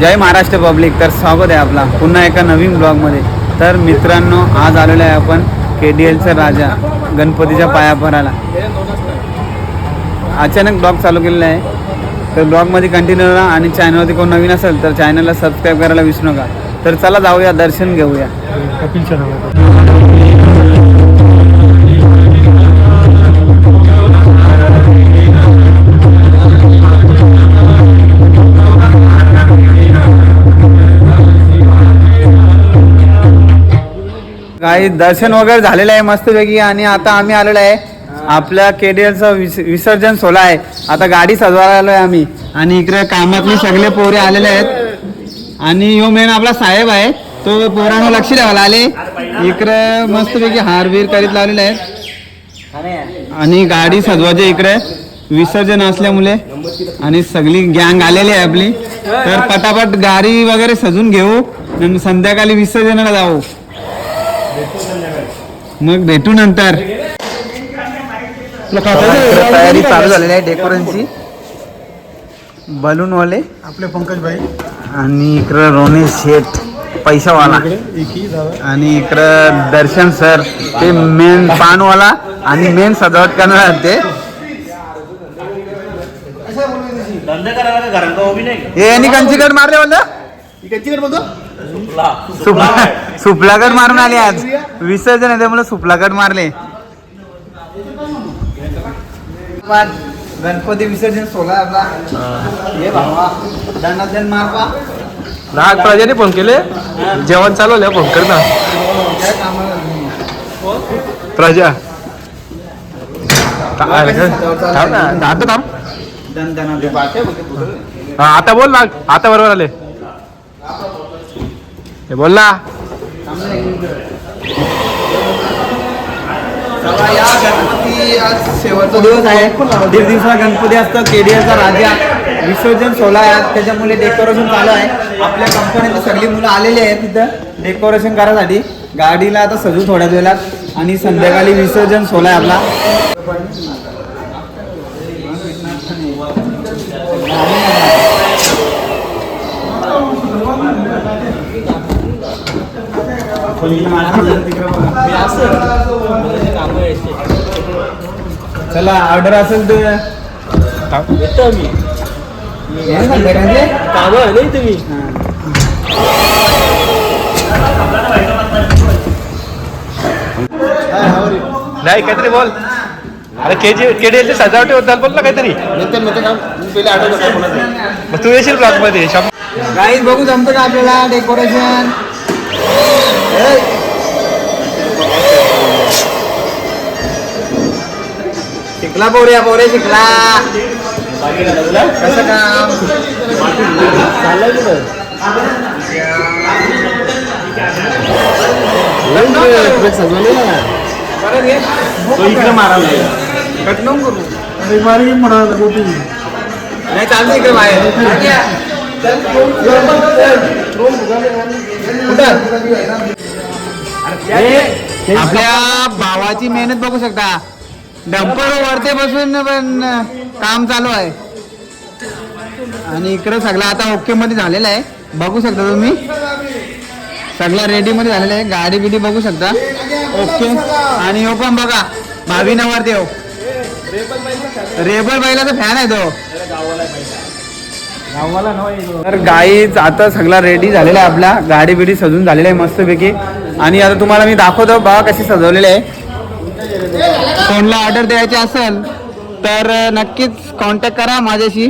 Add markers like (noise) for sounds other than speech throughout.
जय Maharashtra public. तर स्वागत आहे आपला पुन्हा एका नवीन ब्लॉगमध्ये. तर मित्रांनो आज आलेलो आहे आपण के डी एलचा राजा गणपतीच्या पायाभराला अचानक ब्लॉग चालू केलेला आहे. तर ब्लॉगमध्ये कंटिन्यू राहा आणि चॅनलवरती कोण नवीन असेल तर चॅनलला सबस्क्राईब करायला विसरू नका. तर चला जाऊया दर्शन घेऊया. काही दर्शन वगैरे झालेलं आहे मस्तपैकी आणि आता आम्ही आलेलो आहे. आपल्या केडीएलचं विसर्जन सोहळा आहे. आता गाडी सजवायला आलोय आम्ही. आणि इकडे कामातले सगळे पोरे आलेले आहेत. आणि यो मेन आपला साहेब आहे. तो पोरांना लक्ष द्यावा आले. इकडे मस्तपैकी हारवीर करीत लावलेले आहेत. आणि गाडी सजवायचे इकडे. विसर्जन असल्यामुळे. आणि सगळी गँग आलेली आहे आपली. तर पटापट गाडी वगैरे सजून घेऊ. आणि संध्याकाळी विसर्जनाला जाऊ. मग भेटू नंतर. तयारी चालू झालेली आहे डेकोरेशनची बलून वाले आपले पंकज भाई आणि इकडं रोनेश शेठ पैशावाला. आणि इकडं दर्शन सर ते मेन पानवाला आणि मेन सजावट करणार आहेत ते. हे यांनी कंचीकड मारले बोलतो सुपला. सुपलाकड मारून आले आज. विसर्जन आहे त्यामुळे सुपलाकड मारले. गणपती विसर्जन सोला आपला ये भावा दंडात मार पा नाग प्रजाने फोन केले? जेवण चालवलं फोन कर ना. प्रजा. थांब हा, आता बोल ना. आता बरोबर आले. हे बोल ना या गणपती आज शेवटचा दिवस आहे. दीड दिवसाला गणपती असतं केडीएचा राजा. विसर्जन सोहळा आहे. आज त्याच्यामुळे डेकोरेशन चालू आहे. आपल्या कंपनीतली सगळी मुलं आलेली आहेत तिथं डेकोरेशन करायसाठी. गाडीला आता सजू थोड्याच वेळात. आणि संध्याकाळी विसर्जन सोहळा आहे आपला. (laughs) चला ऑर्डर असेल तर येतो मी हे? कामं नाही तुम्ही. नाही काहीतरी बोल. अरे के जी के डी सजावटी होतात बोल ना काहीतरी. मग तू येशील ब्लॉगमध्ये शॉप गाईज बघू जमतं का आपल्याला डेकोरेशन शिकला पोऱ्या पोरे शिकला. कसं काम. तो इकडे मारायला कट नको करू. मारी म्हणा नाही चालतं इकडे बाहेर? आपल्या भावाची मेहनत बघू शकता. डंपर वरते बसून पण काम चालू आहे. आणि इकडं सगळं आता ओके मध्ये झालेलं आहे. बघू शकता तुम्ही. सगळं रेडी मध्ये झालेलं आहे. गाडी बिडी बघू शकता. ओके. आणि हो पण बघा भावी नवरती हो रेबल बैलाचा फॅन आहे तो. तर गाईच आता सगळा रेडी झालेला आहे आपला. गाडी बिडी सजून झालेला आहे मस्तपैकी. आणि आता तुम्हाला मी दाखवतो बघा कशी सजवलेली आहे. कोणला ऑर्डर द्यायची असेल तर नक्कीच कॉन्टॅक्ट करा माझ्याशी.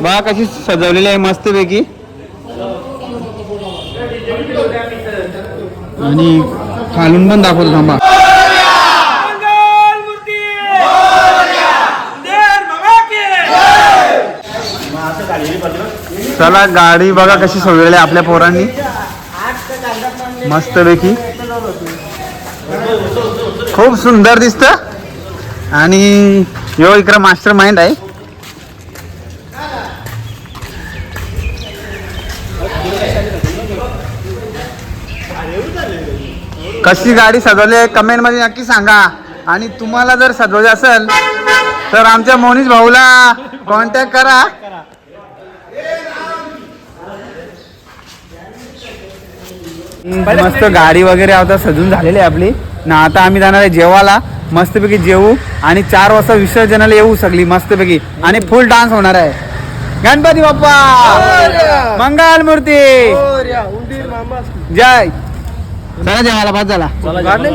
बाबा कशी सजवलेली आहे मस्तपैकी. आणि खालून पण दाखवतो थांबा मंगलमूर्ती देर बाबा की चला गाडी बघा कशी सजवलेली आहे आपल्या पोरांनी. मस्त पैकी. खूप सुंदर दिसत. आणि यो इकडं मास्टर माइंड आहे. कशी गाडी सजवली आहे कमेंटमध्ये नक्की सांगा. आणि तुम्हाला जर सजवली असेल तर आमच्या मोनीश भाऊला कॉन्टॅक्ट करा. मस्त गाडी वगैरे आता सजून झालेली आहे आपली. ना आता आम्ही जाणार आहे जेवायला. मस्तपैकी जेवू. आणि चार वाजता विसर्जनाला येऊ सगळी मस्तपैकी. आणि फुल डान्स होणार आहे. गणपती बाप्पा! मंगल मूर्ती! जय! चला जेवायला पाच झाला. जेवायला.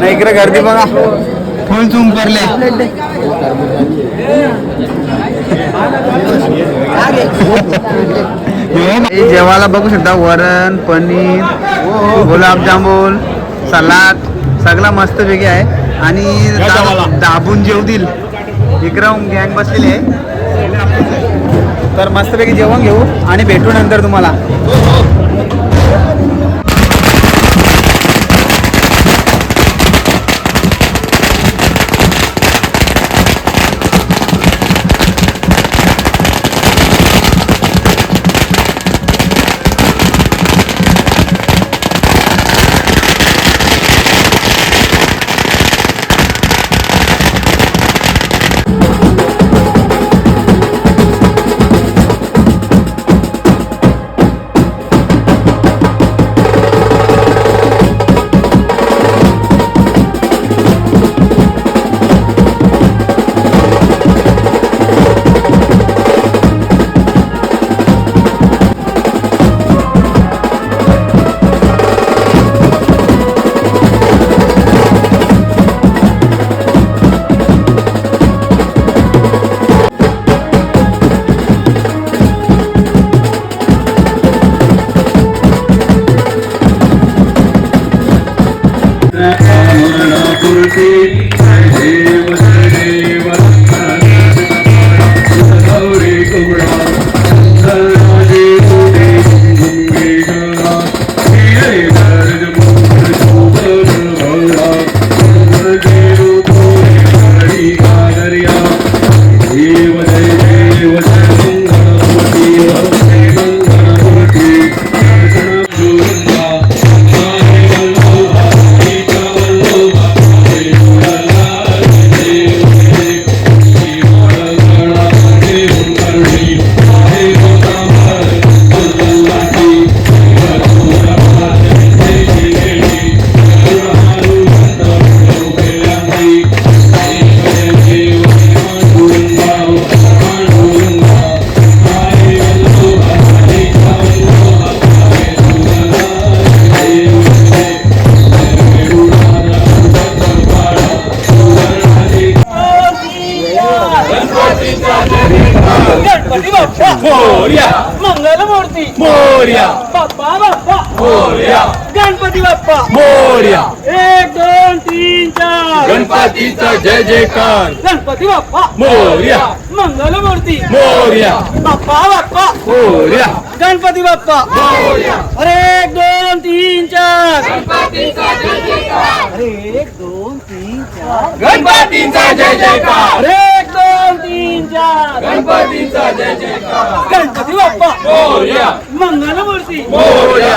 नाही इकडे गर्दी बघा. फुल हे जेवायला बघू शकता वरण पनीर गुलाबजामुन सलाद सगळा मस्त वेगळे आहे. आणि दाबून जेवतील विक्रम गँग बसलेली आहे. तर मस्तपैकी जेवण घेऊ आणि भेटू नंतर तुम्हाला. मोर्या. बाप्पा बाप्पा. मोर्या. गणपती बाप्पा. मोर्या. एक दोन तीन चार. गणपतीचा जय जयकार. गणपती बाप्पा. मोरया. मंगलमूर्ती मोर्या. बाप्पा बाप्पा. मोर्या. गणपती बाप्पा. अरे एक दोन तीन चार. अरे एक दोन तीन चार. गणपतीचा जय जयकार. अरे एक दोन तीन चार. गणपतीचा जय जयकार. गणपती बाप्पा. मोर्या. मंगलमूर्ती मोर्या.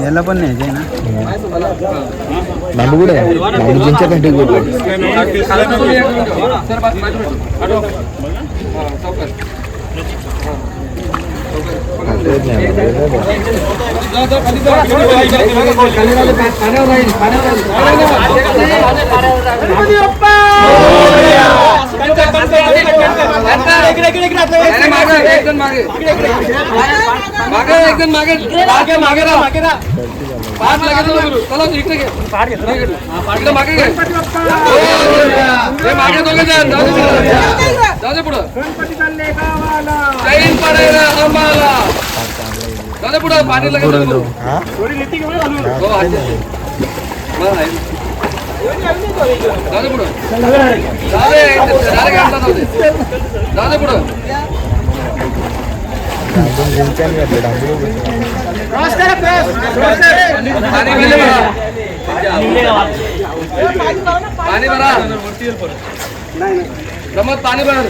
याला पण न्यायचंय ना बांबू कुठे आहे बांबू जिंच्यासाठी कुठे गणपती बाप्पा मागे एक जण मागे. मागे मागे. मागे राहा मागे राहा पाच लागेल ना गुरु. चला इकडे घे. इकडे मागे घे. हे मागे दोघे जाऊ दे पुढं. जाऊ दे पुढं. जैन पडायला आम्हाला जाऊ दे पुढं. पाणी लागेल ना हो आहे. पुढं. दादा दे. जाऊ दे पुढं. पाणी भरा प्रमोद पाणी भर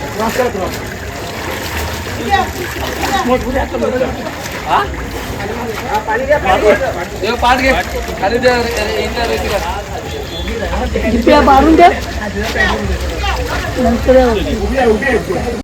पाठ घे खाली द्या इथल्या रेतीला.